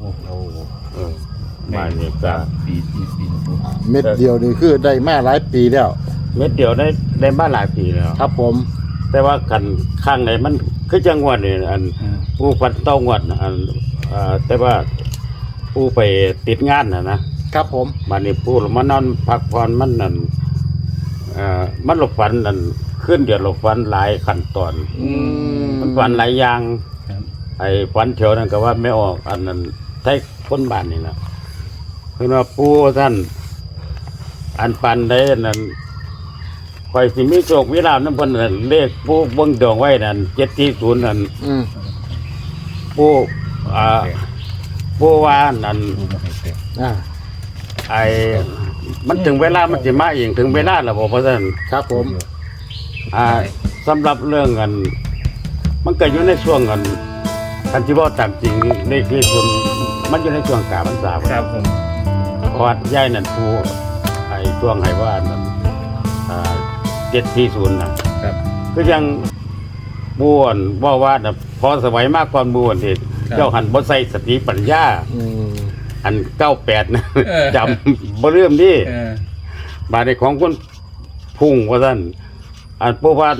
โอ้โหเออบ้านนี้ก็ปีปีปีปูเม็ดเดียวนี่คือได้มาหลายปีแล้ว เม็ดเดียวได้ได้บ้านหลายปีแล้ว ครับผม แต่ว่ากันข้างในมันคือจังหวัดนี่อันอ่าผู้ฟันต้องวัดน่ะอันเอ่อแต่ว่าผู้ไปติดงานนะนะครับผมบ้านนี้ผู้มานอนพักผ่อนมันนั่นเอ่อมันหลบฝันนั่นขึ้นเดือดหลบฝันหลายขั้นตอน อืมมันฝันหลายอย่างครับไอ้ฝันเถียวนั่นก็ว่าไม่ออกอันนั้น ใช้คนบ้านนี่นะคือว่าปู่ท่านอันปันได้นั่นคอยสิมีโชคมีลาภน้ำเพันนั่นเลขปู่เบิ่งดวงไว้นั่นเจ็ดที่ศูนย์นั่นอืมปู่อ่าปู่ว่านั่นปูมาให้เต็มอ่าไอ้มันถึงเวลามันจะมาเองถึงเวลาแล้วบอกว่าท่านครับผม อ่าสำหรับเรื่องเงินมันก็อยู่ในช่วงเงินคันที่ว่าตามจริงเลขที่คุณ มันอยู่ในช่วงกาพรรษาครับผมวัดย่ายนั่นผู้ไอ้ช่วงให้ว่านั่นอ่าเจ็ดที่ศูนย์นะครับ ก็ยังบ้วนว่าว่าน่ะพอสมัยมากก่อนบ้วนที่เจ้าหันบ่ใส่สติปัญญา อืมอันเก้าแปดนะเออ จำบ่เรื่มดิเออ บาดในของคนพุ่งว่าซั่นอันผู้ว่า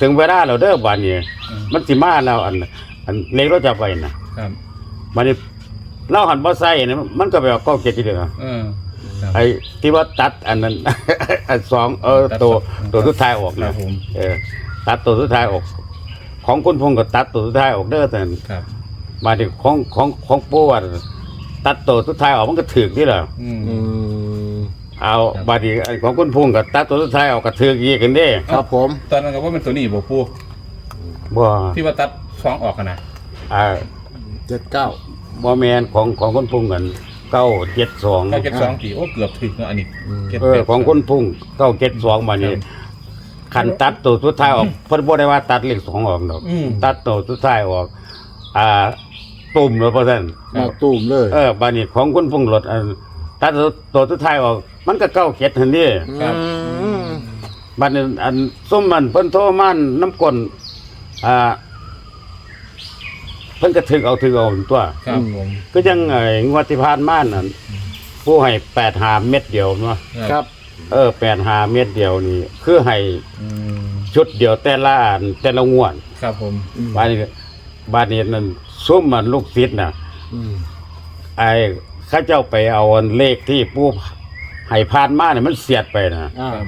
ถึงเวลาแล้วเด้อบาดนี้มันสิมาแล้วอัน อันเล็กเราจะไปนะครับ บาดนี้ เราหันบ่ใส่เนี่ยมันก็แบบเก้าเจ็ดทีเดียวเออครับ ไอ้ที่ว่าตัดอันนั้น อันสองเออตัดตัวสองตัวสุดท้ายออกครันะบผม เออตัดตัวสุดท้ายออก ของคุณพงศ์ก็ตัดตัวสุดท้ายออกเด้อแต่ครับ มาถึงของของของปู่ว่าตัดตัวสุดท้ายออกมันก็ถึกนี่แหละอืม อืมเอาครับ บาดนีไอ้ของคุณพงศ์ก็ตัดตัวสุดท้ายออกก็ถึกอีกกันเด้ครับผม ตอนนั้นก็ว่าเป็นตัวนี้บ่ปูบ่ที่ว่าตัดสองออกกันนะอ่าเจ็ดเก้า บ่แม่นของของคุณพงศ์กันเก้าเจ็ดสองเก้าเจ็ดสองปีโอ้เกือบถึงเนาะอันนี้จ็ดเออแปดของคุณพงศ์เก้าเจ็ดสองมานี่ครับคันตัดตัวสุดท้ายออกเพิ่นบ่ได้ว่าตัดเลขสองออกดอกอืมตัดตัวสุดท้ายออก อ่าตุ่มเลยเพราะฉะนั้นมาตูมเลยเออบานี้ของคุณพงษ์รถอันตัดตัวตัวสุดท้ายออก มันก็เก้าเจ็ดทันนี่ ครับอืมบานี้อันส้มมันเพิ่นโทรมันน้ำกลนอ่าเพิ่นก็ถึกเอาถึกเอาตัว ครับผมก็ยังไอ้งวดที่ผ่านมานั่นผู้ให้แปดหาเม็ดเดียวเนาะครับเออแปดหาเม็ดเดียวนี่ คือให้อืมชุดเดียวแต่ละอันแต่ละงวดครับผมบานี้บานี้นั่นส้มมันลูกศิษย์น่ะ อืมไอ้เข้าเจ้าไปเอาอันเลขที่ผู้ให้ผ่านมาเนี่ยมันเสียดไปนะอ่าครับ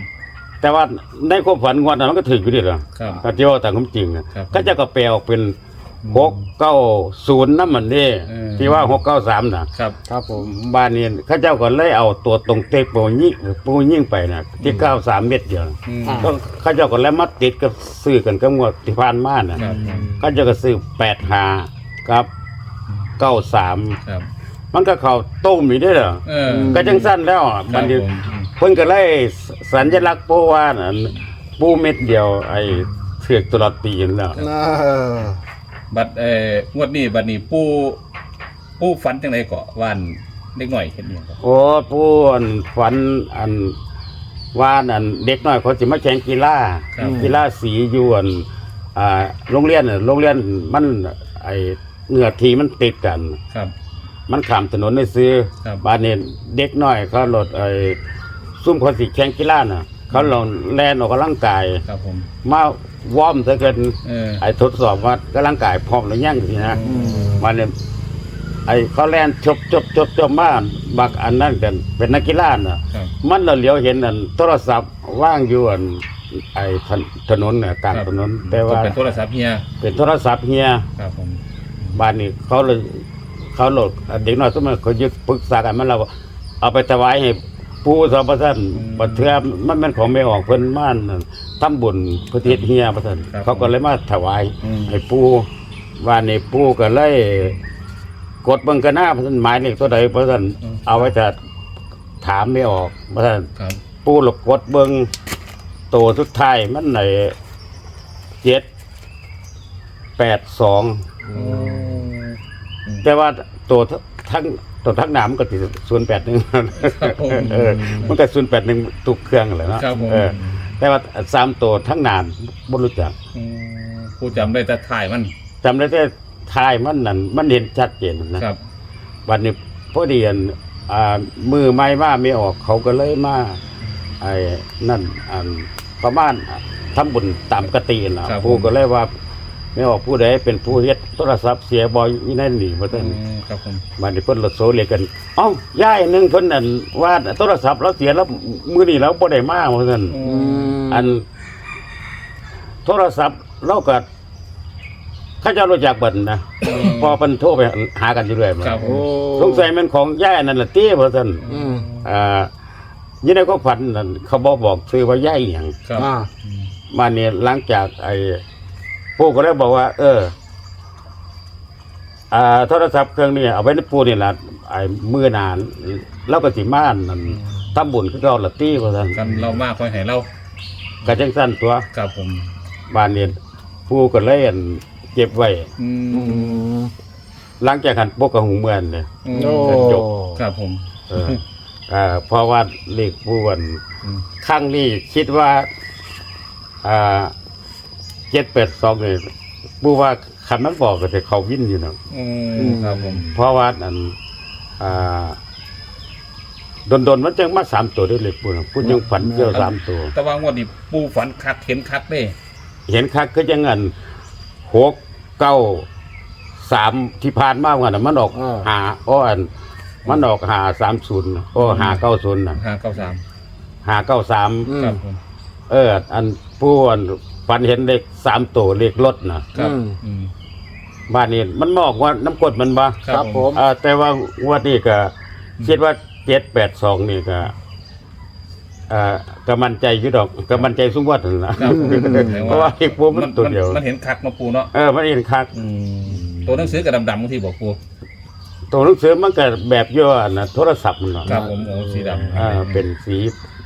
แต่ว่าในความฝันงวดนั้นมันก็ถึงอยู่ดีหรอครับ ก็เจ้าแต่ความจริงนะครับก็เจะก็แปลออกเป็นอืม หกเก้าศูนย์นั่นมันนี่เออ ที่ว่าหกเก้าสามนะครับ ครับผม บ้านนี้เข้าเจ้าก็เลยเอาตัวตรงเต็กปูยิ่งปูยิ่งไปนะที่เก้าสามเม็ดเดียวนะอืม ก็เข้าเจ้าก็เลยมาติดกับซื้อกันกับงวดที่ผ่านมานะครับ เข้าเจ้าก็ซื้อแปดหากับเก้าสามครับ มันก็เข้าต้มอยู่ได้เหรอเออก็จังสั้นแล้วอะครัมับนผนี่มเพิ่นก็เลยสัญลักษณ์โปว่าน่ะปูเม็ดเดียว ไอ้เถือกตลอดปีนั่นแหล้ว น่า บัดเอ่องวดนี้บัดนี้ปูปูฝันจังไดเกาะวานเล็กหน่อยเห็นยังครับโอ้ปูอันฝันอันว่าอันเด็กน้อยเขาสิมาแข่งกีฬาครับกีฬาสีอยู่อันอ่าโรงเรียนน่ะโรงเรียนมันไอ้เหงื่อทีมันติดกัน ครับ มันข้ามถนนได้ซื้อครับ บ้านนี้เด็กน้อยเขารถไอ้ซุ่มเขาสิแข่งกีฬาน่ะ เขาลองแล่นออกกำลังกาย ครับผมมา วอร์มซะเกินเออ ไอ้ทดสอบว่ากำลังกายพร้อมหรือยังสินะอืมวันนี้ไอ้เขาแล่นจบจบจบจบมาบักอันนั้นกันเป็นนักกีฬาน่ะ ครับ มันเราเหลียวเห็นอันโทรศัพท์ว่างอยู่อันไอ้ถนถนนเนี่ยกลางถนน แต่ว่าเป็นโทรศัพท์เฮียเป็นโทรศัพท์เฮีย ครับผม บ้านนี้เขาเลยเขาโหลดเด็กน้อยสมัยเขายึดปรึกษากันมันเราเอาไปถวายให้ ปู่สองพระท่านบัดเทือมันเป็นของไม่ออกเพิ่นม่านนั่นทำบุญพระเทศเฮียพระท่านเขาก็เลยมาถวายอืมให้ปู่ว่านี่ปู่ก็เลยกดเบิ่งกันหน้าพระท่านหมายเลขตัวใดพระท่านเอาไว้จะถามไม่ออกพระท่านครับปู่หลบกดเบิ่งโตวสุดท้ายมันไหนเจ็ดแปดสองอืมแต่ว่าตัวทั้ง ตัวทั้งหนามนก็ติดศูนย์แปดหนึ่งครับผมเออมันก็ศูนย์แปดหนึ่งทุกเครื่องเลยเนาะครับผม เออแต่ว่าสามตัวทั้งหนามบ่รู้จักอืมผู้จำได้แต่ถ่ายมันจำได้แต่ทายมันนั่นมันเห็นชัดเจนนะ ครับวันนี้พอดีอันอ่ามือไม้ว่าไม่ออกเขาก็เลยมาไอ้นั่นอันประมาณทำบุญตามกตินะครับผู้ก็เลยว่า ไม่ออกผู้ใดเป็นผู้เฮ็ดโทรศัพท์เสียบ่อยู่ในนี่บ่อืทันมครับผมบัดนี้เพิ่นรถโซเรียกกันเอ้าย่ายหนึงเพิ่นนั่นว่าโทรศัพท์เราเสียแล้วมื้อนี้เราบ่ได้มาว่าซั่นอือืมมอัน โทรศัพท์เราก็เขาเจะรู้จักเบิ่นนะพอเพิ่นโทรไปหากันอยู่เรื่อยครับผโอ้มสงสัยมันของย่ายอันนั่นล่ะติว่าซั่นอืมอ่ายี่ในก็ฝันนั่นเขาบอกบอกซื้อว่าย่ายหยัง ครับอ่า มาเนี่ยหลังจากไอ้ ปู่ก็เลยบอกว่า เออ อ่าโทรศัพท์เครื่องนี้เอาไว้ในปู่นี่ล่ะไอ้มือนานแล้วก็สิมาอันนั่นทำบุญคือเก่าละตี้ว่าซั่นกันเรามากคอยให้เราก็จังซั่นตัวครับผมบ้านนี้ปู่ก็เลยอันเก็บไว้อือืมมหลังจากหันปกกับหูเมือนเนี่ยโอ้ จบ ครับผม เอออ่าเพราะว่าเลขปู่อันอืม ครั้งนี้คิดว่า อ่า เจ็ดแปดสองเนี่ยปู่ว่าคันมันบอกก็จะเขาวินอยู่เนาะอืมครับผมเพราะว่าอันอ่าโดนๆมันจังมาสามตัวด้วยเลยปู่นะปู่ยังฝันเกี่ยวสามตัว แต่ว่างวดนี้ปูฝันคักเห็นคักเด้เห็นคักก็ยังอันหกเก้าสามที่ผ่านมาวันน่ะมันออกอ่า หาอ้ออันมันออกหาสามศูนย์โอ้หาเก้าศูนย์น่ะห้าเก้าสามหาเก้าสาม อืม ครับผม เอออันผู้อัน ฝันเห็นเลขสามตัวเลขรถนะครับอืม อืมบ้านนี้มันบอกว่าน้ำกรดมันบ่ครับผม อ่าแต่ว่างวันนี้ก็คิดว่าเจ็ดแปดสองนี่ก็อ่าก็มั่นใจอยู่ดอกก็มั่นใจสุงวัดนั่นล่ะครับผมเพราะว่าเลขปูมันตัวเดียว มันเห็นคักเนาะปูเนาะเออมันเห็นคัก อืมตัวหนังสือกับดำๆบางทีบอกปูตัวหนังสือมันก็แบบย่อนะโทรศัพท์มันเนาะครับผมโอ้สีดำอ่าเป็นสี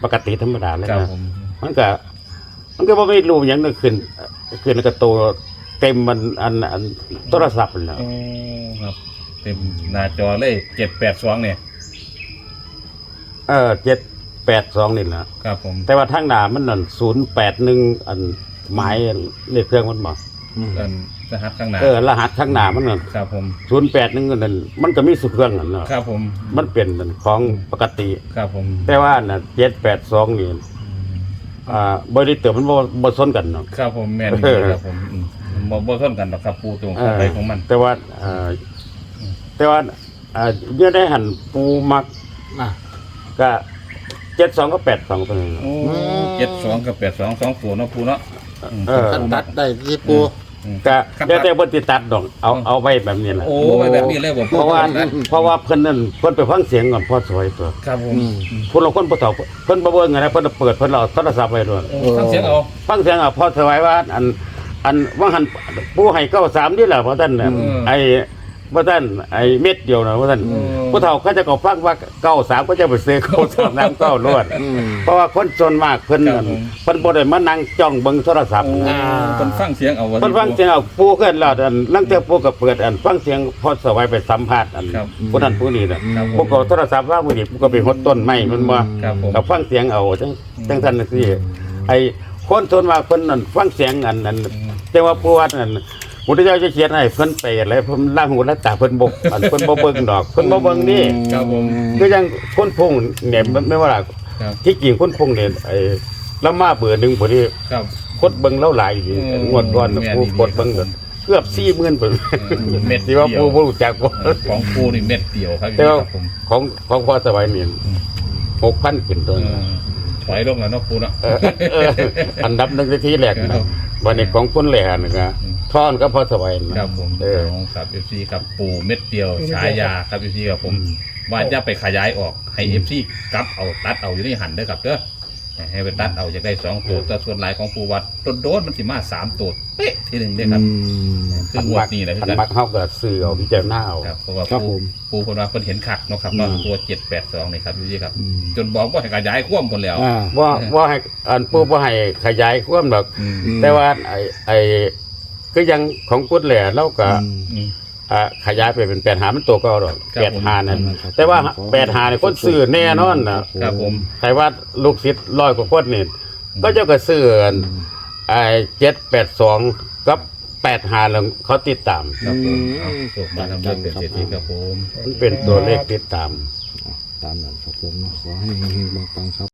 ปกติธรรมดาเลยครับนะผมมันก็ มันก็บ่ไม่รู้หยังนึกขึ้นขึ้นแล้วก็ตัวเต็มมันอันอันโทรศัพท์นั่นน่ะโอ้ครับ เต็มหน้าจอเลยเจ็ดแปดสองเนี่ยเออเจ็ดแปดสองนี่นะครับผมแต่ว่าทางหน้ามันนั่นศูนย์แปดหนึ่งอันหมายเลขเครื่องมันบอกอืมกันรหัสข้างหน้าเออรหัสทางหน้ามันนั่นครับผมศูนย์แปดหนึ่งนั่นมันก็มีสุเครื่องนั่นเนาะครับผมมันเป็นของปกติ ครับผม แต่ว่าน่ะเจ็ดแปดสองนี่ อ่าบริเตอร์มันบ่บ่ซ้นกันเนาะ ครับผมแม่นเออ ครับผมอืมบ่บ่ทนกันหรอกครับปูตรงเอของอใครของมันแต่ว่าเอ่อแต่ว่าเอ่อเยอะได้หันปูมักอะ ก็เจ็ดสองก็แปดสองไปเลยโอ้เจ็ดสองกับแปดสองสองตัวเนาะปูเนาะมเออขั้นตัดได้ที่ปูอืม ก็ครับเดี๋ยวแต่บนติดตัดดอกเอาเอาไว้แบบนี้แหละโอ้ไปแบบนี้เลยบ่เพราะว่าเพราะว่าเพิ่นนั่นเพิ่นไปฟังเสียงก่อนพอสวยตัวครับผมอืมผู้เราคนผู้เฒ่าเพิ่นบ่เบิ่งไงนะเพิ่นเปิดเพิ่นเอาโทรศัพท์ไว้ด้วยโอ้ฟังเสียงเอาฟังเสียงอะพอสวยว่าอันอันว่าหันผู้ให้เก้าสามนี่แหละเพราะท่านน่ะอืมไอ้ ว่าท่านไอ้เม็ดเดียวนะว่าท่านอืมผู้เฒ่าเขาจะก็ฟังว่าเก้าสามก็จะไปซื้อเก้าสามน้ำเก้าลวดอืมเพราะว่าคนส่วนมากเพิ่นครันั่บนผมเพิ่นบ่ได้มานั่งจ้องเบิ่งโทรศัพท์โอ้นะคนฟังเสียงเอาเพิ่นฟังเสียงเอาปูเกินแล้วอันลังเทื่อปูก็เปิดอันฟังเสียงพอสวัยไปสัมภาษณ์อันครับผู้นั้นผู้นี้น่ะครับผมพวกก็โทรศัพท์ว่ามื้อนี้ปูก็ไปหดต้นไม้มันบ่ครับผมก็ฟังเสียงเอาจังจังซั่นน่ะสิไอ้คนส่วนมากเพิ่นนั่นฟังเสียงอันนั้นแต่ว่าปูว่านั่น พุทธเจ้าจะเขียนให้เพิ่นไปอะไรเพิ่นล่างหูและตาเพิ่นบ่อันเพิ่นบ่เบิ่งดอกเพิ่นบ่เบิ่งนี่ครับผมคือยังคนพงเนี่ยมันไม่ว่าล่ะครับ ที่จริงคนพงเนี่ยไอ้ละมาเบื่อหนึ่งพอดีครับ คดเบิ่งแล้วหลายดีอืมงวดก่อนแม่นผู้ดีๆ กดเบิ่งครับผมเกือบสี่หมื่นเบิ่งเออเม็ดที่ว่าเดียวผู้บ่รู้จักบ่ของปูนี่เม็ดเดียวครับแต่ว่าครับผมของของพ่อสบายนี่หกพันขึ้นตัวเออถอยลงแล้วเนาะปูเนาะ เออเอออันดับหนึ่งในที่แรกครันะบวันนี้ของคนแหล่นะครัอืม ท่อนก็พ่อสบายนะ ครับผมเออ ของครับเอฟซีครับปูเม็ดเดียวฉายาครับเอฟซีครับผมว่าจะไปขยายออกให้เอฟซีกลับเอาตัดเอาอยู่ในหันเด้อครับเด้อให้ไปตัดเอาจะได้สองตัวแต่ส่วนหลายของปูวัดโดนๆมันสิมาสามตัวเป๊ะทีหนึ่งเด้อครับ คืองวดนี้แหละคืออันกันมักเฮาก็ซื้อเอาพิจารณาเอา ครับเพราะว่าครับปูผมปูคนว่าเพิ่นเห็นคักเนาะครับเนาะอืม ตัวเจ็ดแปดสองนี่ครับพี่ครับ อืม จนบอกว่าให้ขยายความคนแล้วอ่าว่าว่าให้อันผู้บ่ให้ขยายความดอก อืมอืมแต่ว่าไอ้ไอ้ ก็ยังของกุดแหล่เราก็อืมอืม อ่าขยายไปเป็นแปดหามันตัวก็หรอกครับแปดหานั่นครับแต่ว่าผมแปดหาเนี่ยคนซื้อแน่นอนนะครับผม ใครว่าลูกศิษย์ร้อยกว่าคนนี่ก็เจ้าก็ซื้ออันไอ้เจ็ดแปดสองกับแปดหาแล้วเขาติดตาม ครับผมอืมเอาส่งมาทำด้วยเป็นเศรษฐีครับผม มันเป็นตัวเลขติดตาม ตามนั้นครับผมเนาะขอให้เฮงๆปังๆครับ